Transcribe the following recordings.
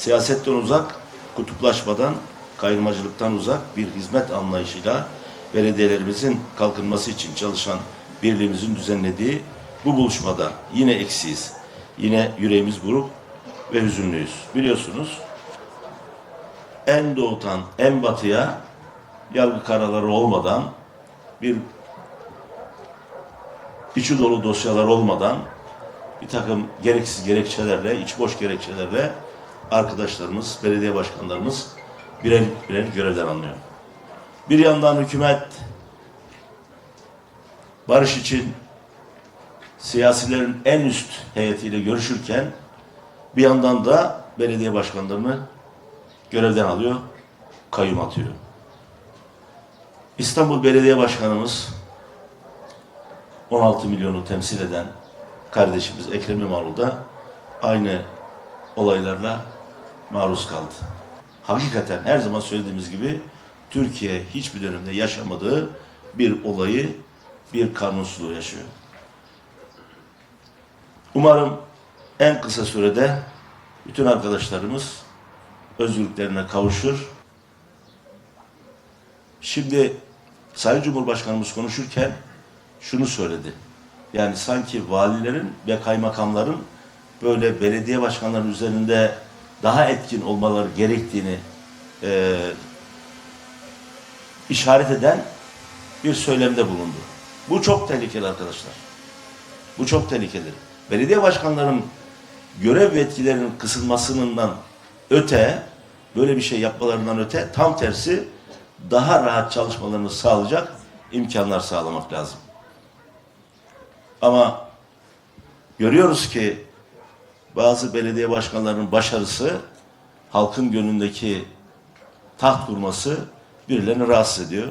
siyasetten uzak, kutuplaşmadan, kayırmacılıktan uzak bir hizmet anlayışıyla belediyelerimizin kalkınması için çalışan birliğimizin düzenlediği bu buluşmada yine eksiyiz. Yine yüreğimiz buruk ve hüzünlüyüz. Biliyorsunuz en doğudan en batıya yargı kararları olmadan bir içi dolu dosyalar olmadan bir takım gereksiz gerekçelerle, iç boş gerekçelerle arkadaşlarımız, belediye başkanlarımız birer birer görevden alınıyor. Bir yandan hükümet barış için siyasilerin en üst heyetiyle görüşürken bir yandan da belediye başkanlarını görevden alıyor, kayyum atıyor. İstanbul Belediye Başkanımız 16 milyonu temsil eden kardeşimiz Ekrem İmamoğlu da aynı olaylarla maruz kaldı. Hakikaten her zaman söylediğimiz gibi Türkiye hiçbir dönemde yaşamadığı bir olayı, bir kanunsuzluğu yaşıyor. Umarım en kısa sürede bütün arkadaşlarımız özgürlüklerine kavuşur. Şimdi Sayın Cumhurbaşkanımız konuşurken şunu söyledi. Yani sanki valilerin ve kaymakamların böyle belediye başkanlarının üzerinde daha etkin olmaları gerektiğini e, işaret eden bir söylemde bulundu. Bu çok tehlikeli arkadaşlar. Bu çok tehlikeli. Belediye başkanlarının görev yetkilerinin kısılmasından öte, böyle bir şey yapmalarından öte tam tersi daha rahat çalışmalarını sağlayacak imkanlar sağlamak lazım. Ama görüyoruz ki bazı belediye başkanlarının başarısı halkın gönlündeki taht kurması birilerini rahatsız ediyor.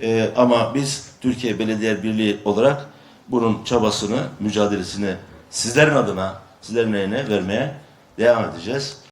Ee, ama biz Türkiye Belediye Birliği olarak bunun çabasını, mücadelesini sizlerin adına, sizlerin eline vermeye devam edeceğiz.